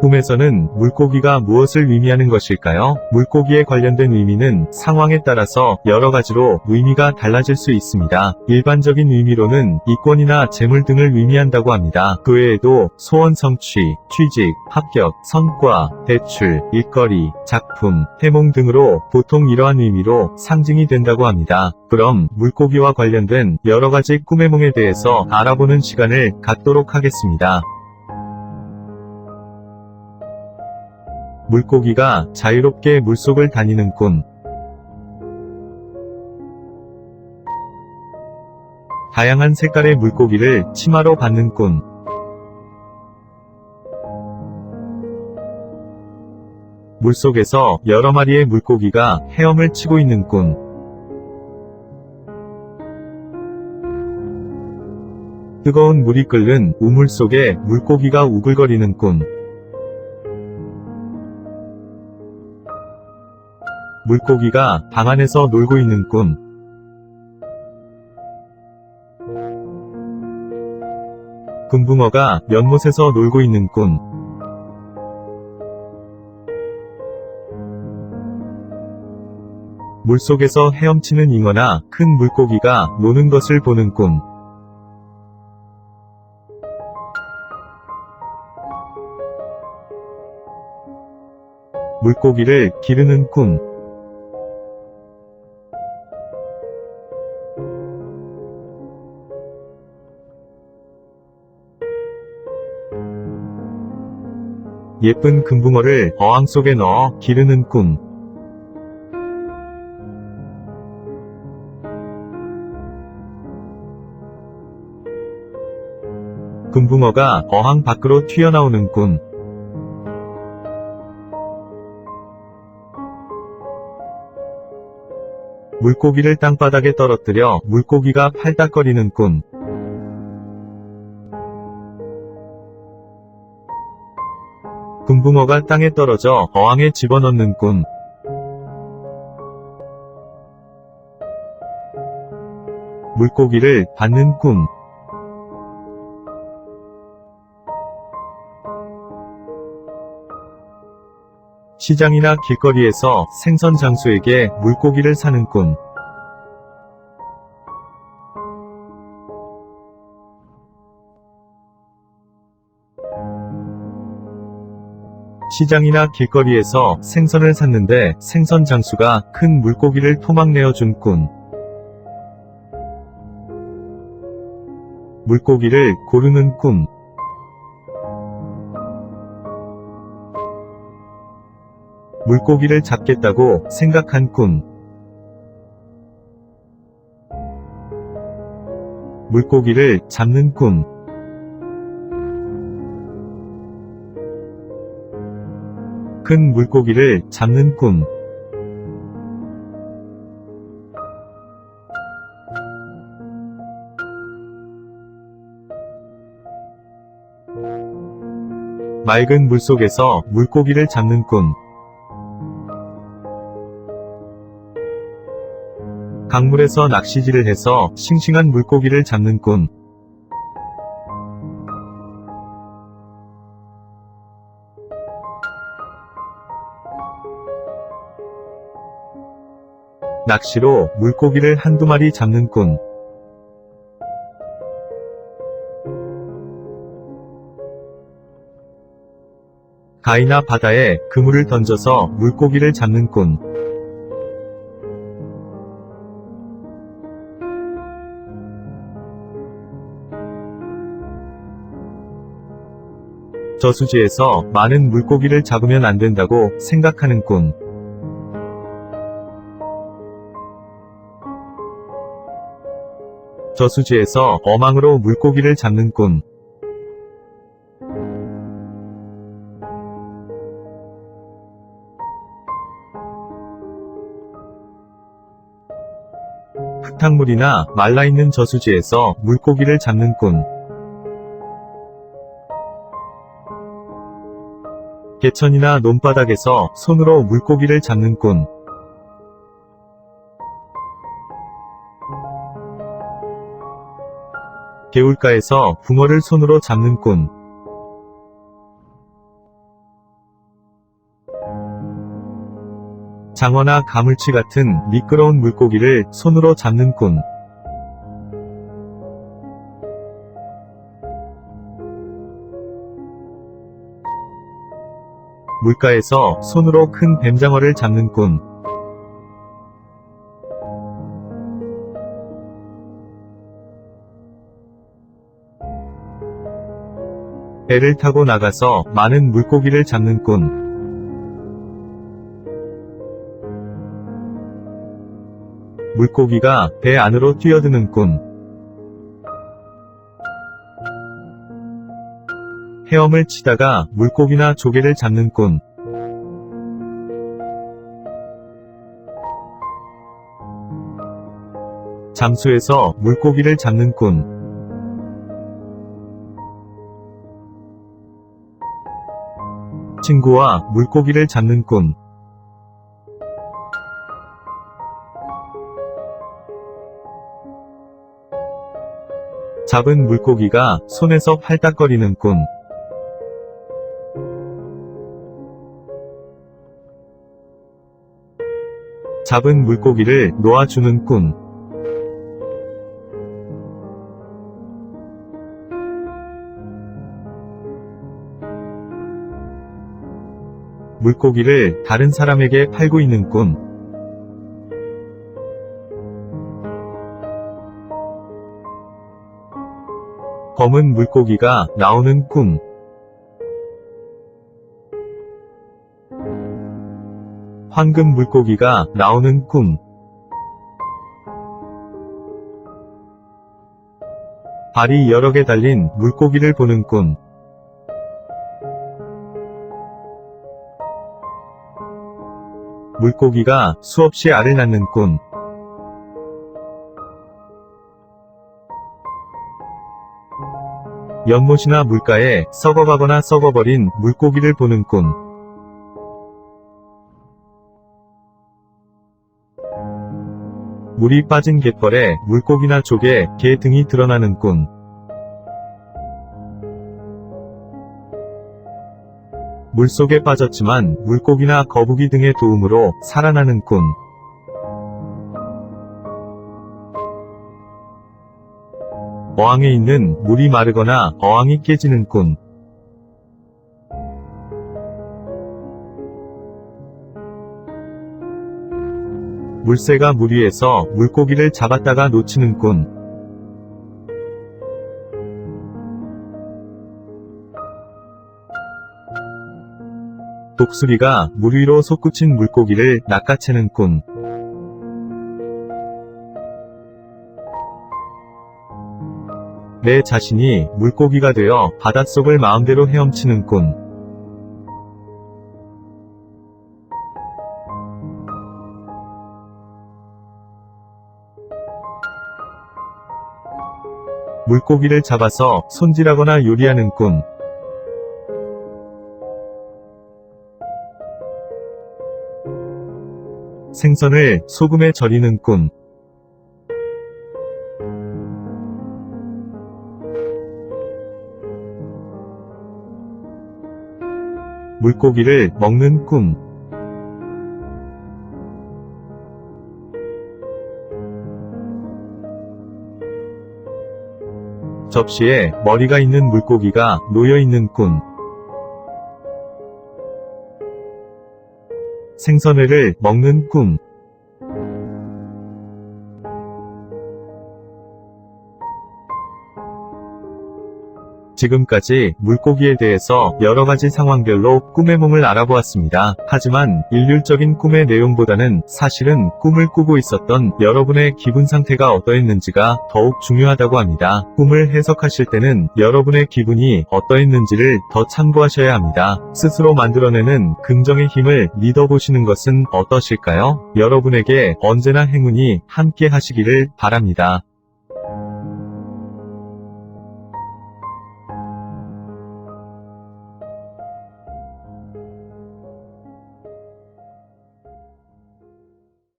꿈에서는 물고기가 무엇을 의미하는 것일까요? 물고기에 관련된 의미는 상황에 따라서 여러 가지로 의미가 달라질 수 있습니다. 일반적인 의미로는 이권이나 재물 등을 의미한다고 합니다. 그 외에도 소원 성취, 취직, 합격, 성과, 대출, 일거리, 작품, 해몽 등으로 보통 이러한 의미로 상징이 된다고 합니다. 그럼 물고기와 관련된 여러 가지 꿈의夢에 대해서 알아보는 시간을 갖도록 하겠습니다. 물고기가 자유롭게 물속을 다니는 꿈. 다양한 색깔의 물고기를 치마로 받는 꿈. 물속에서 여러 마리의 물고기가 헤엄을 치고 있는 꿈. 뜨거운 물이 끓는 우물 속에 물고기가 우글거리는 꿈. 물고기가 방 안에서 놀고 있는 꿈. 금붕어가 연못에서 놀고 있는 꿈. 물속에서 헤엄치는 잉어나 큰 물고기가 노는 것을 보는 꿈. 물고기를 기르는 꿈. 예쁜 금붕어를 어항 속에 넣어 기르는 꿈. 금붕어가 어항 밖으로 튀어나오는 꿈. 물고기를 땅바닥에 떨어뜨려 물고기가 팔딱거리는 꿈. 붕어가 땅에 떨어져 어항에 집어넣는 꿈. 물고기를 받는 꿈. 시장이나 길거리에서 생선 장수에게 물고기를 사는 꿈. 시장이나 길거리에서 생선을 샀는데 생선 장수가 큰 물고기를 토막내어 준 꿈. 물고기를 고르는 꿈. 물고기를 잡겠다고 생각한 꿈. 물고기를 잡는 꿈. 큰 물고기를 잡는 꿈. 맑은 물 속에서 물고기를 잡는 꿈. 강물에서 낚시질을 해서 싱싱한 물고기를 잡는 꿈. 낚시로 물고기를 한두 마리 잡는 꿈. 가이나 바다에 그물을 던져서 물고기를 잡는 꿈. 저수지에서 많은 물고기를 잡으면 안 된다고 생각하는 꿈. 저수지에서 어망으로 물고기를 잡는 꿈. 흙탕물이나 말라있는 저수지에서 물고기를 잡는 꿈. 개천이나 논바닥에서 손으로 물고기를 잡는 꿈. 개울가에서 붕어를 손으로 잡는 꿈. 장어나 가물치 같은 미끄러운 물고기를 손으로 잡는 꿈. 물가에서 손으로 큰 뱀장어를 잡는 꿈. 배를 타고 나가서 많은 물고기를 잡는 꾼. 물고기가 배 안으로 뛰어드는 꾼. 헤엄을 치다가 물고기나 조개를 잡는 꾼. 잠수해서 물고기를 잡는 꾼. 친구와 물고기를 잡는 꾼. 잡은 물고기가 손에서 팔딱거리는 꾼. 잡은 물고기를 놓아주는 꾼. 물고기를 다른 사람에게 팔고 있는 꾼. 검은 물고기가 나오는 꿈. 황금 물고기가 나오는 꿈. 발이 여러 개 달린 물고기를 보는 꿈. 물고기가 수없이 알을 낳는 꿈. 연못이나 물가에 썩어가거나 썩어버린 물고기를 보는 꿈. 물이 빠진 갯벌에 물고기나 조개, 개 등이 드러나는 꿈. 물속에 빠졌지만 물고기나 거북이 등의 도움으로 살아나는 꿈. 어항에 있는 물이 마르거나 어항이 깨지는 꿈. 물새가 물 위에서 물고기를 잡았다가 놓치는 꿈. 독수리가 물 위로 솟구친 물고기를 낚아채는 꿈. 내 자신이 물고기가 되어 바닷속을 마음대로 헤엄치는 꿈. 물고기를 잡아서 손질하거나 요리하는 꿈. 생선을 소금에 절이는 꿈. 물고기를 먹는 꿈. 접시에 머리가 있는 물고기가 놓여 있는 꿈. 생선회를 먹는 꿈. 지금까지 물고기에 대해서 여러 가지 상황별로 꿈의 몸을 알아보았습니다. 하지만 일률적인 꿈의 내용보다는 사실은 꿈을 꾸고 있었던 여러분의 기분 상태가 어떠했는지가 더욱 중요하다고 합니다. 꿈을 해석하실 때는 여러분의 기분이 어떠했는지를 더 참고하셔야 합니다. 스스로 만들어내는 긍정의 힘을 믿어보시는 것은 어떠실까요? 여러분에게 언제나 행운이 함께 하시기를 바랍니다.